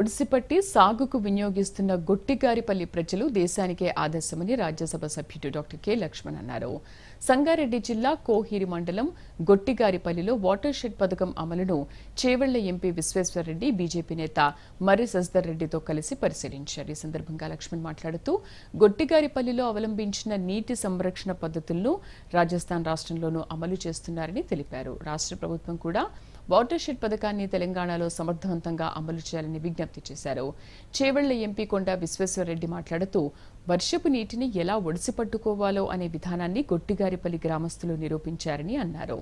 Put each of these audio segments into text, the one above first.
ఒడిసిపట్టి సాగుకు వినియోగిస్తున్న గొట్టిగారిపల్లి ప్రజలు దేశానికే ఆదర్శమని రాజ్యసభ సభ్యుడు డాక్టర్ కె లక్ష్మణ్ అన్నారు. సంగారెడ్డి జిల్లా కోహీరి మండలం గొట్టిగారిపల్లిలో వాటర్ షెడ్ పథకం అమలును చేవెళ్ళ ఎంపీ విశ్వేశ్వరరెడ్డి బీజేపీ నేత మర్రి సజ్దర్ రెడ్డితో కలిసి పరిశీలించారు. ఈ సందర్భంగా లక్ష్మణ్ మాట్లాడుతూ గొట్టిగారిపల్లిలో అవలంబించిన నీటి సంరక్షణ పద్ధతులను రాజస్థాన్ రాష్ట్రంలోనూ అమలు చేస్తున్నారని తెలిపారు. రాష్ట్ర ప్రభుత్వం కూడా వాటర్ షెడ్ పథకాన్ని తెలంగాణలో సమర్థవంతంగా అమలు చేయాలని విజ్ఞప్తి చేశారు. చేవెళ్ళ ఎంపీ కొండ విశ్వేశ్వరరెడ్డి మాట్లాడుతూ వర్షపు నీటిని ఎలా ఒడిసి పట్టుకోవాలో అనే విధానాన్ని గొట్టిగారిపల్లి గ్రామస్తులు నిరూపించారని అన్నారు.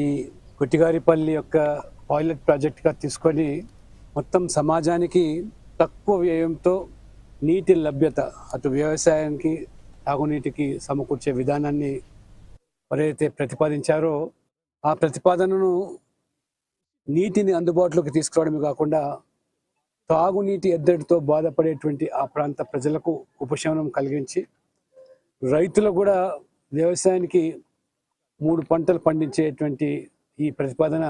ఈ కొట్టిగారిపల్లి యొక్క పాయిలెట్ ప్రాజెక్ట్గా తీసుకొని మొత్తం సమాజానికి తక్కువ వ్యయంతో నీటి లభ్యత అటు వ్యవసాయానికి తాగునీటికి సమకూర్చే విధానాన్ని ఎవరైతే ప్రతిపాదించారో ఆ ప్రతిపాదనను నీటిని అందుబాటులోకి తీసుకురావడమే కాకుండా తాగునీటి ఎద్దడితో బాధపడేటువంటి ఆ ప్రాంత ప్రజలకు ఉపశమనం కలిగించి రైతులు కూడా వ్యవసాయానికి మూడు పంటలు పండించేటువంటి ఈ ప్రతిపాదన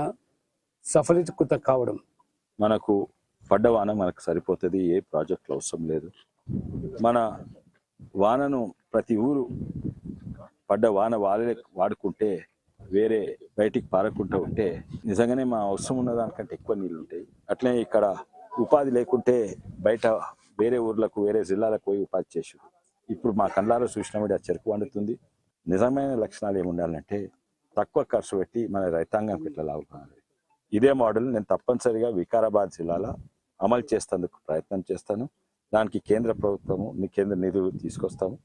సఫలీకృత కావడం. మనకు పడ్డ వాన మనకు సరిపోతుంది ఏ ప్రాజెక్టులు అవసరం లేదు. మన వానను ప్రతి ఊరు పడ్డ వాన వాళ్ళే వాడుకుంటే వేరే బయటికి పారకుండా ఉంటే నిజంగానే మా అవసరం ఉన్న దానికంటే ఎక్కువ నీళ్ళు ఉంటాయి. అట్లే ఇక్కడ ఉపాధి లేకుంటే బయట వేరే ఊర్లకు వేరే జిల్లాలకు పోయి ఉపాధి చేసి ఇప్పుడు మా కళ్ళారా చూసినప్పుడు ఆ చెరుకు వండుతుంది. నిజమైన లక్షణాలు ఏమి ఉండాలంటే తక్కువ ఖర్చు పెట్టి మన రైతాంగం ఇట్లా లాభం ఇదే మోడల్ నేను తప్పనిసరిగా వికారాబాద్ జిల్లాలో అమలు చేసేందుకు ప్రయత్నం చేస్తాను. దానికి కేంద్ర ప్రభుత్వము కేంద్ర నిధులు తీసుకొస్తాము.